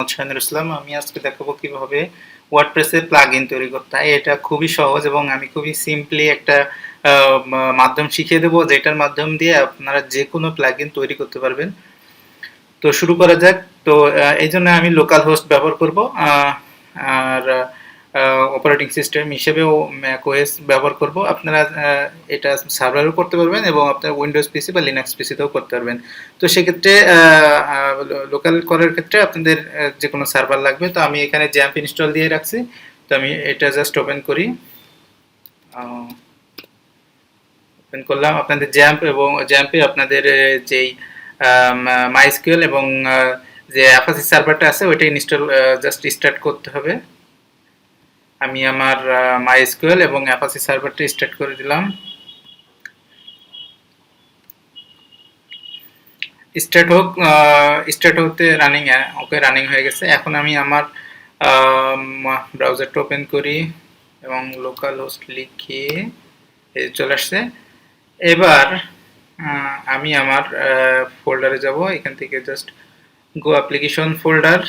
শাহিনুর ইসলাম, আমি আজকে দেখাবো কীভাবে ওয়ার্ডপ্রেসে প্লাগ তৈরি করতে হয়। এটা খুবই সহজ এবং আমি খুবই সিম্পলি একটা মাধ্যম শিখিয়ে দেবো, যেটার মাধ্যম দিয়ে আপনারা যে কোনো প্লাগ তৈরি করতে পারবেন। তো শুরু করা যাক। তো এই জন্য আমি লোকাল হোস্ট ব্যবহার করব। আর অপারেটিং সিস্টেম হিসেবেও ম্যাকওএস ব্যবহার করব। আপনারা এটা সার্ভারও করতে পারবেন এবং আপনার উইন্ডোজ পিসি বা লিনাক্স পিসিতেও করতে পারবেন। তো সেক্ষেত্রে লোকাল করার ক্ষেত্রে আপনাদের যে কোনো সার্ভার লাগবে। তো আমি এখানে জ্যাম্প ইনস্টল দিয়ে রাখছি। তো আমি এটা জাস্ট ওপেন করি। ওপেন করলাম। আপনাদের জ্যাম্প এবং জ্যাম্পে আপনাদের যেই মাইস্কিউএল এবং যে অ্যাপাসি সার্ভারটা আছে, ওইটা ইনস্টল জাস্ট স্টার্ট করতে হবে। আমি আমার মাইস্কিউএল এবং অ্যাপাসি সার্ভারটা স্টার্ট করে দিলাম। স্টার্ট হোক স্টার্ট হতে রানিং ওকে রানিং হয়ে গেছে। এখন আমি আমার ব্রাউজারটা ওপেন করি এবং লোকাল হোস্ট লিখে চলে আসছে। এবার আমি আমার ফোল্ডারে যাব। এখান থেকে জাস্ট গো অ্যাপ্লিকেশন ফোল্ডার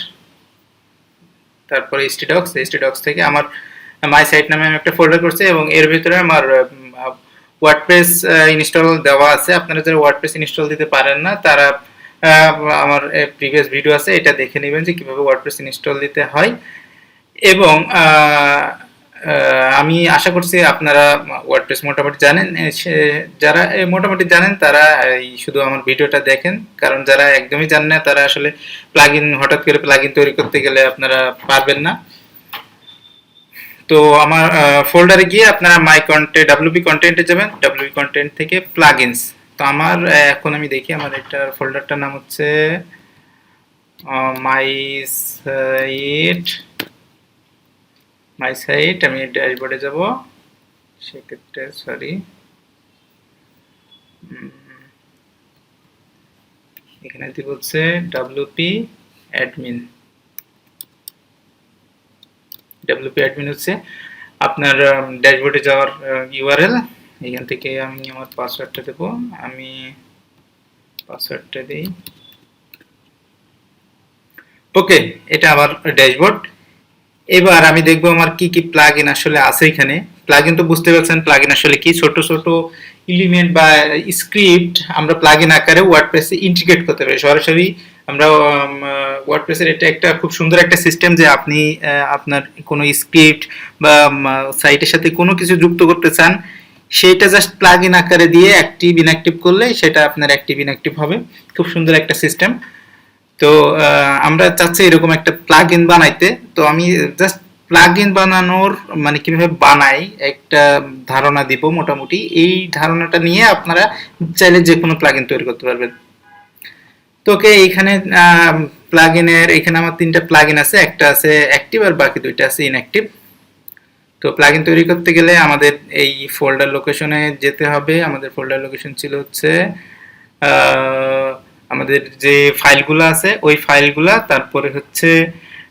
তারপরে স্টিডক্স স্টিডক্স থেকে আমার মাই সাইট নামে আমি একটা ফোল্ডার করছি এবং এর ভিতরে আমার ওয়ার্ডপ্রেস ইনস্টল দেওয়া আছে। আপনারা যারা ওয়ার্ডপ্রেস ইনস্টল দিতে পারেন না, তারা আমার প্রিভিয়াস ভিডিও আছে, এটা দেখে নেবেন যে কীভাবে ওয়ার্ডপ্রেস ইনস্টল দিতে হয়। এবং আমি আশা করছি আপনারা ওয়ার্ডপ্রেস মোটামুটি জানেন যারা মোটামুটি জানেন তারা এই শুধু আমার ভিডিওটা দেখেন, কারণ যারা একদমই জানেন না, তারা আসলে প্লাগইন হঠাৎ করে প্লাগইন তৈরি করতে গেলে আপনারা পারবেন না। তো আমার ফোল্ডারে গিয়ে আপনারা মাই কন্টেন্ট ডাব্লিউপি কন্টেন্টে যাবেন ডাব্লিউপি কন্টেন্ট থেকে প্লাগইনস তো আমার এখন আমি দেখি আমার একটা ফোল্ডারটার নাম হচ্ছে মাই সাইট মাই সাইট আমি ড্যাশবোর্ডে যাব। সেক্ষেত্রে সরি এখানে দিব হচ্ছে ডাব্লিউপি অ্যাডমিন ডাব্লিউপি অ্যাডমিন হচ্ছে আপনার ড্যাশবোর্ডে যাওয়ার ইউআরএল এখান থেকে আমি আমার পাসওয়ার্ডটা দেব। আমি পাসওয়ার্ডটা দিই। ওকে এটা আমার ড্যাশবোর্ড এবার আমি দেখব আমার কি কি প্লাগ ইন আসলে আছে এখানে। প্লাগইন তো বুঝতে পারছেন প্লাগইন আসলে কি? ছোট ছোট ইলিমেন্ট বা স্ক্রিপ্ট আমরা প্লাগইন আকারে ওয়ার্ডপ্রেসে ইন্টিগ্রেট করতে পারি। সরাসরি আমরা ওয়ার্ডপ্রেসের এটা একটা খুব সুন্দর একটা সিস্টেম যে আপনি আপনার কোনো স্ক্রিপ্ট বা সাইটের সাথে কোনো কিছু যুক্ত করতে চান, সেটা জাস্ট প্লাগ ইন আকারে দিয়ে অ্যাক্টিভ ইনঅ্যাক্টিভ করলে সেটা আপনার অ্যাক্টিভ ইনঅ্যাক্টিভ হবে। খুব সুন্দর একটা সিস্টেম তো আমরা চাচ্ছি এরকম একটা প্লাগ ইন বানাইতে। তো আমি জাস্ট প্লাগ ইন বানানোর মানে কীভাবে বানাই, একটা ধারণা দিব মোটামুটি। এই ধারণাটা নিয়ে আপনারা চাইলে যে কোনো প্লাগ ইন তৈরি করতে পারবেন। তো ওকে, এইখানে প্লাগ ইনের এখানে আমার তিনটা প্লাগ ইন আছে। একটা আছে অ্যাক্টিভ আর বাকি দুইটা আছে ইনঅ্যাক্টিভ তো প্লাগইন তৈরি করতে গেলে আমাদের এই ফোল্ডার লোকেশনে যেতে হবে। আমাদের ফোল্ডার লোকেশন ছিল হচ্ছে আমাদের যে ফাইলগুলো আছে, ওই ফাইলগুলা, তারপরে হচ্ছে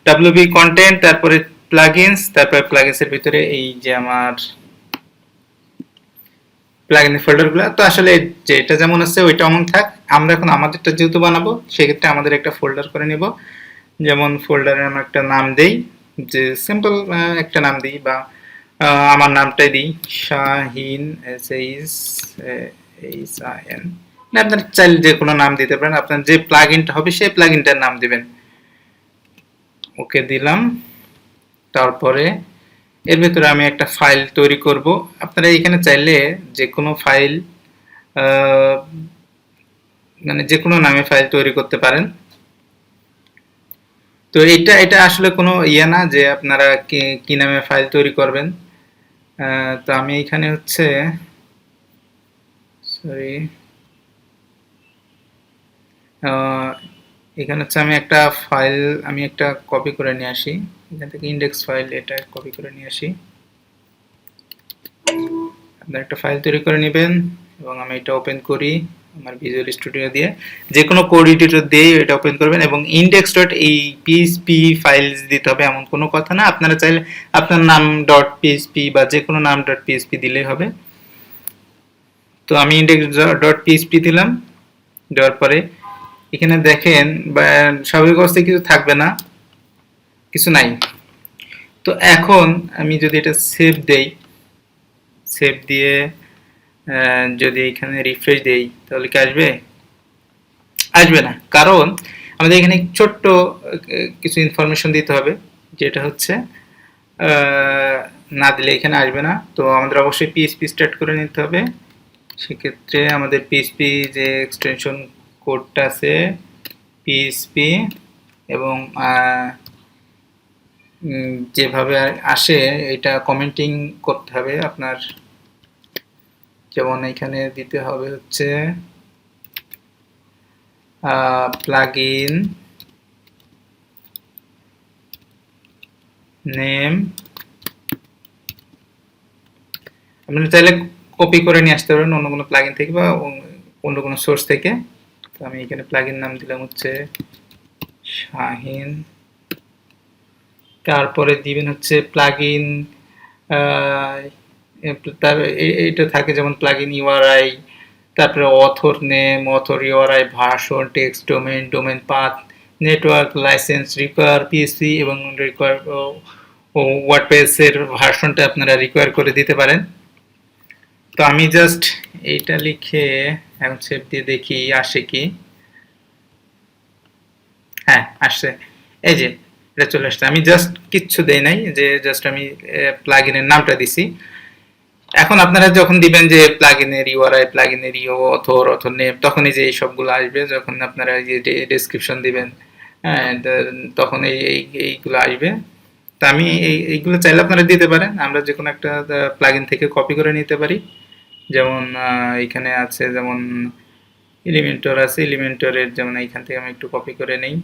ডাব্লিউবি কন্টেন্ট তারপরে প্লাগইনস তারপরে প্লাগইনসের ভিতরে এই যে আমার প্লাগইনের ফোল্ডারগুলো তো আসলে যেটা যেমন আছে ওইটা অমন থাক। আমরা এখন আমাদেরটা যেহেতু বানাবো, সেক্ষেত্রে আমাদের একটা ফোল্ডার করে নিব। যেমন ফোল্ডারে আমরা একটা নাম দেই, যে সিম্পল একটা নাম দিই বা আমার নামটাই দিই, Shahin S H H I N আপনার চাইলে যে কোনো নাম দিতে পারেন। আপনার যে প্লাগইনটা হবে, সেই প্লাগইনটার নাম দিবেন। ওকে, দিলাম। তারপরে এর ভিতরে আমি একটা ফাইল তৈরি করব। আপনারা এখানে চাইলে যে কোনো ফাইল মানে যে কোনো নামে ফাইল তৈরি করতে পারেন। তো এটা এটা আসলে কোনো ইয়ে না যে আপনারা কি নামে ফাইল তৈরি করবেন। তো আমি এখানে হচ্ছে সরি এখানে হচ্ছে আমি একটা ফাইল আমি একটা কপি করে নিয়ে আসি। এখান থেকে ইন্ডেক্স ফাইল এটা কপি করে নিয়ে আসি। আপনার একটা ফাইল তৈরি করে নেবেন এবং আমি এটা ওপেন করি আমার ভিজুয়াল স্টুডিও দিয়ে। যে কোনো কোড এডিটর দিয়ে এটা ওপেন করবেন এবং ইন্ডেক্স ডট এই পিএইচপি ফাইলস দিতে হবে এমন কোনো কথা না। আপনারা চাইলে আপনার নাম. ডট পিএইচপি বা যে কোনো নাম. ডট পিএইচপি দিলেই হবে। তো আমি ইন্ডেক্স ডট পিএইচপি দিলাম, দেওয়ার পরে এখানে দেখেন স্বাভাবিক অবস্থায় কিছু থাকবে না, কিছু নাই। তো এখন আমি যদি এটা সেভ দেই সেভ দিয়ে যদি এখানে রিফ্রেশ দেই, তাহলে কি আসবে? আসবে না। কারণ আমাদের এখানে ছোট্ট কিছু ইনফরমেশন দিতে হবে, যেটা হচ্ছে না দিলে এখানে আসবে না। তো আমাদের অবশ্যই পিএসপি স্টার্ট করে নিতে হবে। সেক্ষেত্রে আমাদের পিএসপি যে এক্সটেনশন কোডটা আছে পিএসপি এবং যেভাবে আসে এটা কমেন্টিং করতে হবে আপনার। যেমন এখানে দিতে হবে হচ্ছে প্লাগ ইন নেম আপনি চাইলে কপি করে নিয়ে আসতে পারেন অন্য কোনো প্লাগইন থেকে বা অন্য কোনো সোর্স থেকে। তো আমি এখানে প্লাগইন নাম দিলাম হচ্ছে শাহিন। তারপরে দিবেন হচ্ছে প্লাগইন তার, এ- এটা থাকে যেমন প্লাগইন ইউআরআই তারপরে author name author URI version text domain domain path network license require PSC এবং রিকোয়ার ওয়ার্ডপ্রেসের ভার্সনটা আপনারা রিকোয়ার করে দিতে পারেন। তো আমি জাস্ট এইটা লিখে সেভ দিয়ে দেখি, আসে কি? হ্যাঁ আসছে। এই যে, এটা চলে আসছে। আমি জাস্ট কিচ্ছু দেই নাই, যে জাস্ট আমি প্লাগইনের নামটা দিছি। এখন আপনারা যখন দিবেন যে প্লাগইনের ইউআরআই প্লাগইনের ইও অথর অথর নেম তখনই যে এই সবগুলো আসবে, যখন আপনারা যে ডেসক্রিপশন দিবেন হ্যাঁ তখন এই, এই- এইগুলো আসবে। তা আমি এই, এইগুলো চাইলে আপনারা দিতে পারেন। আমরা যে কোনো একটা প্লাগইন থেকে কপি করে নিতে পারি। যেমন এখানে আছে যেমন এলিমেন্টর আছে এলিমেন্টরের যেমন এইখান থেকে আমি একটু কপি করে নেই।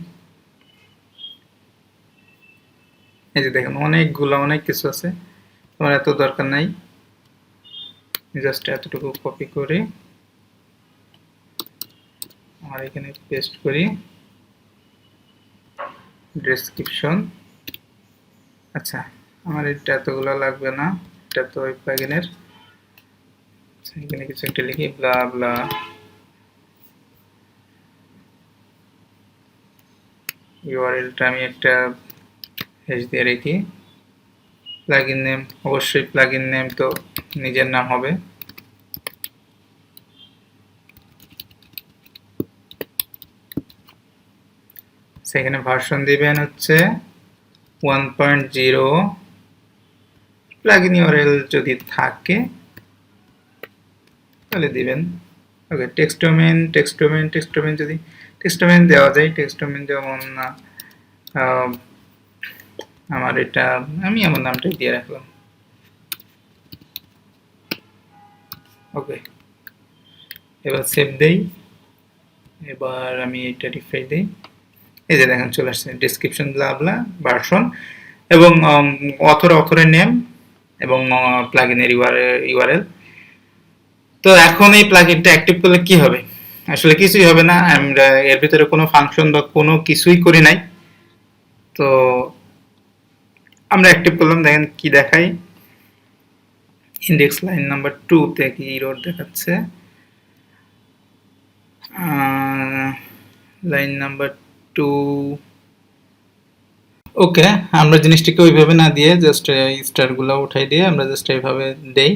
এই যে দেখেন অনেকগুলো অনেক কিছু আছে। তোমার এত দরকার নাই। জাস্ট এতটুকু কপি করে আর এখানে পেস্ট করি। ডেসক্রিপশন আচ্ছা আমার এটা এতগুলো লাগবে না। এটা তো প্লাগইনের আচ্ছা, এখানে কিছু একটা লিখি ব্লা ব্লা ইউআরএলটা আমি একটা হেজ দিয়ে রেখি। প্লাগইন নেম অবশ্যই প্লাগইন নেম তো নিজের নাম হবে। সেখানে ভার্সন দিবেন হচ্ছে one point zero plugin URL যদি থাকে তাহলে দিবেন। Okay text domain text domain text domain যদি টেক্সট ডোমেন দেওয়া যায় টেক্সট ডোমেন যেমন আহ, আমার এটা আমি আমার নামটাই দিয়ে রাখলাম। ওকে এবার সেভ দেই। এবার আমি এটা রিফ্রেশ দিই। এই যে দেখেন চলে আসছে ডিসক্রিপশন ব্লা ভার্সন এবং অথর অথরের নেম এবং প্লাগইনের ইউআরএল তো এখন এই প্লাগইনটা অ্যাক্টিভ করলে কি হবে? আসলে কিছুই হবে না আমরা এর ভিতরে কোনো ফাংশন বা কোনো কিছুই করি নাই। তো আমরা অ্যাক্টিভ করলাম, দেখেন কি দেখাই। ইন্ডেক্স লাইন নাম্বার টু তে কি ইরোড দেখাচ্ছে। লাইন নাম্বার টু ওকে আমরা জিনিসটিকে ওইভাবে না দিয়ে জাস্ট স্টারগুলো উঠাই দিয়ে আমরা জাস্ট এইভাবে দেই।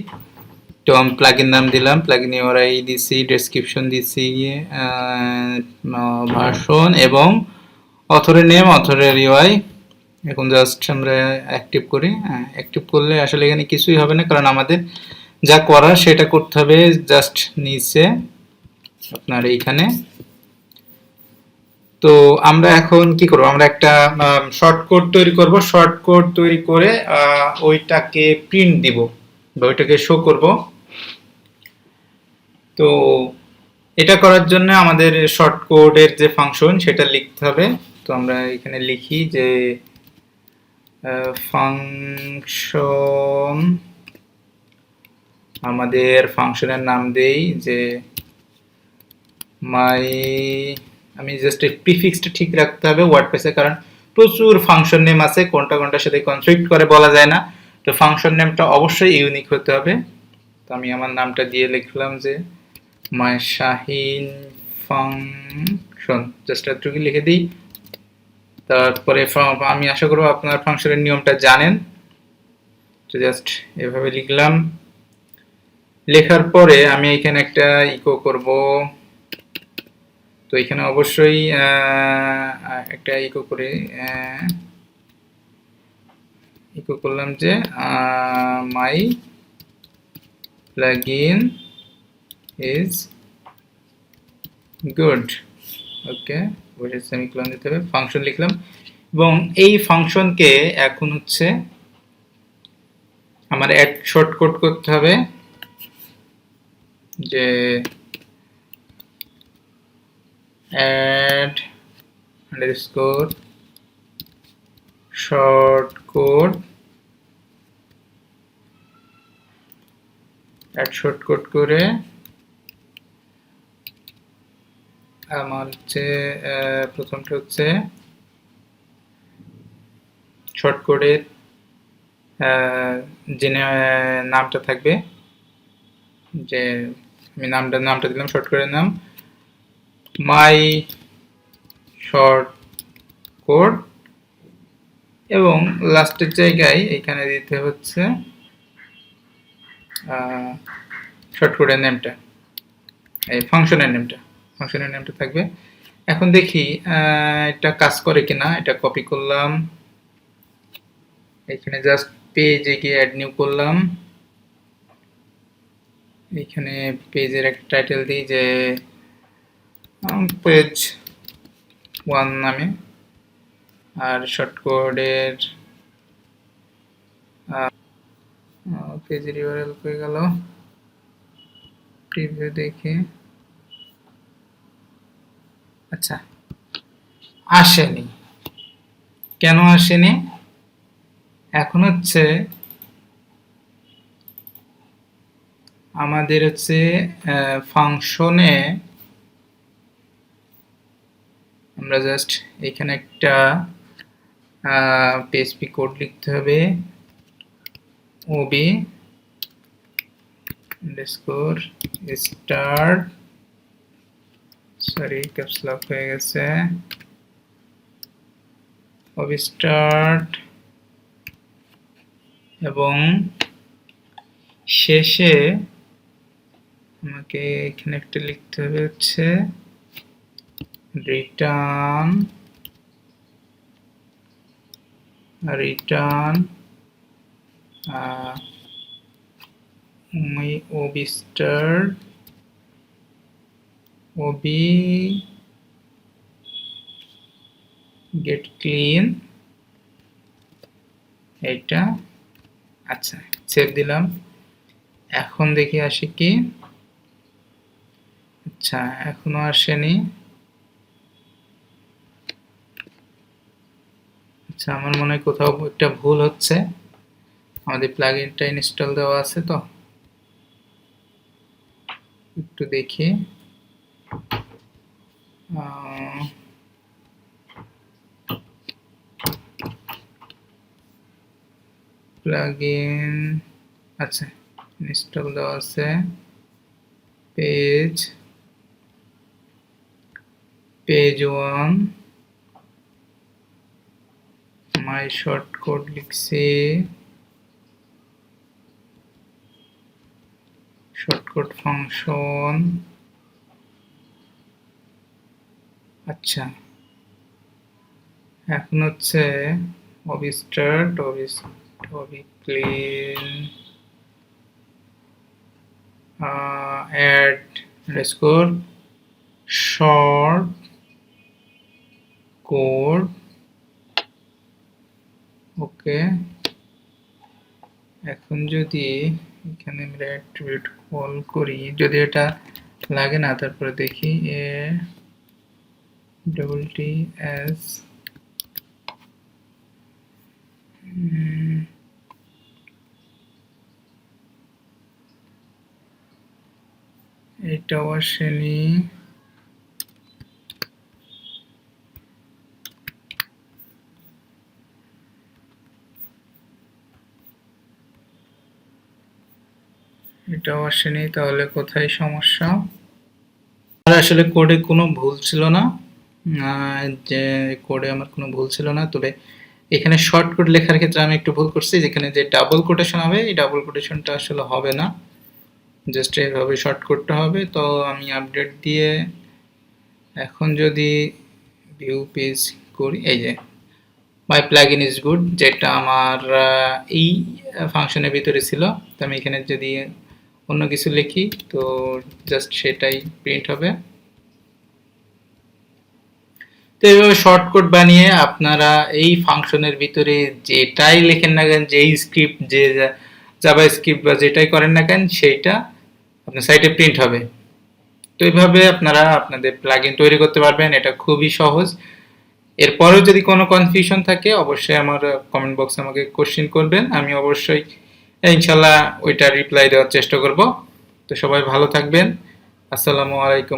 তো আমি প্লাগইন নাম দিলাম প্লাগইন ইউআরআই দিছি ডেসক্রিপশন দিছি ভার্সন এবং অথরের নেম অথরের ইউআই এখন জাস্ট আমরা অ্যাক্টিভ করি। অ্যাক্টিভ করলে আসলে এখানে কিছুই হবে না, কারণ আমাদের যা করার সেটা করতে হবে জাস্ট নিচে, আপনার এইখানে। তো আমরা এখন কি করব? আমরা একটা শর্ট কোড তৈরি করব। শর্ট কোড তৈরি করে ওইটাকে প্রিন্ট দিব বা ওইটাকে শো করব। তো এটা করার জন্য আমাদের শর্ট কোডের যে ফাংশন সেটা লিখতে হবে। তো আমরা এখানে লিখি যে ফাংশন আমাদের ফাংশনের নাম দেই যে মাই আমি জাস্ট প্রিফিক্সটা ঠিক রাখতে হবে ওয়ার্ডপ্রেসে কারণ প্রচুর ফাংশন নেম আছে, কোনটা কোনটার সাথে কনফ্লিক্ট করে বলা যায় না। তো ফাংশন নেমটা অবশ্যই ইউনিক হতে হবে। তো আমি আমার নামটা দিয়ে লিখলাম যে মাই শাহিন ফাংশন জাস্ট এতটুকু লিখে দিই। তারপরে আমি আশা করব আপনার ফাংশনের নিয়মটা জানেন। জাস্ট এভাবে লিখলাম। লেখার পরে আমি এখানে একটা ইকো করব। তো এখানে অবশ্যই একটা ইকো করে ইকো করলাম যে মাই plugin is good. ওকে বসে সেমিকোলন দিতে হবে ফাংশন লিখলাম। এবং এই ফাংশনকে এখন হচ্ছে আমার অ্যাড শর্টকাট করতে হবে, যে add underscore short code add shortcut করে আমার হচ্ছে প্রথমটা হচ্ছে শর্টকোডের যে না- নামটা থাকবে, যে আমি নামটা নামটা দিলাম শর্টকোডের নাম মাই শর্ট কোড এবং লাস্টের জায়গায় এখানে দিতে হচ্ছে শর্টকোডের নেমটা, এই ফাংশনের নেমটা। ফাংশনের নেমটা থাকবে। এখন দেখি এটা কাজ করে কিনা, এটা কপি করলাম। এখানে জাস্ট পেজে গিয়ে অ্যাড নিউ করলাম। এখানে পেজের একটা টাইটেল দিই যে পেজ ওয়ান নামে। আর শর্টকোডের পেজের ইউআরএল হয়ে গেল। প্রিভিউ দেখি। আচ্ছা। আসেনি। কেন আসেনি? এখন হচ্ছে আমাদের হচ্ছে ফাংশনে আমরা জাস্ট এখানে একটা পিএসপি কোড লিখতে হবে। Ob underscore start sorry caps lock হয়ে গেছে। Ob start. এবং শেষে আমাকে এখানে একটা লিখতে হবে হচ্ছে return return my ob get clean. এটা আচ্ছা সেভ দিলাম। এখন দেখি আসে কি। আচ্ছা এখনও আসেনি। আচ্ছা আমার মনে হয় কোথাও একটা ভুল হচ্ছে। আমাদের প্লাগইনটা ইনস্টল দেওয়া আছে তো। একটু দেখি। প্লাগইন আচ্ছা ইনস্টল দেওয়া আছে page page one my short লিখছি শর্টকাট ফাংশন আচ্ছা। এখন হচ্ছে ob start ob ob clean add score short code okay. এখন যদি এখানে আমরা অ্যাট্রিবিউট কল করি, যদি এটা লাগে না, তারপরে দেখি, এ ডবল টি এস এটাও আসেনি এটাও আসেনি তাহলে কোথায় সমস্যা? আসলে কোডে কোনো ভুল ছিল না। যে কোডে আমার কোনো ভুল ছিল না, তবে এখানে শর্ট কোড লেখার ক্ষেত্রে আমি একটু ভুল করছি। যেখানে যে ডাবল কোটেশন হবে, এই ডাবল কোটেশনটা আসলে হবে না। জাস্ট এইভাবে শর্ট কোডটা হবে। তো আমি আপডেট দিয়ে এখন যদি ভিউ পেজ করি, এই যে মাই প্লাগইন ইজ গুড যেটা আমার এই ফাংশনের ভিতরে ছিল। তো আমি এখানে যদি অন্য কিছু লিখি, তো জাস্ট সেটাই প্রিন্ট হবে। তো এইভাবে শর্টকাট বানিয়ে আপনারা এই ফাংশনের ভিতরে যেটাই লেখেন না কেন, যেই স্ক্রিপ্ট যে জাভা স্ক্রিপ্ট বা যেটাই করেন না কেন, সেইটা আপনার সাইটে প্রিন্ট হবে। তো এইভাবে আপনারা আপনাদের প্লাগইন তৈরি করতে পারবেন, এটা খুবই সহজ। এরপরেও যদি কোনো কনফিউশন থাকে, অবশ্যই আমার কমেন্ট বক্সে আমাকে কোশ্চেন করবেন। আমি অবশ্যই ইনশাল্লাহ ওইটা রিপ্লাই দেওয়ার চেষ্টা করব। তো সবাই ভালো থাকবেন। আসসালামু আলাইকুম।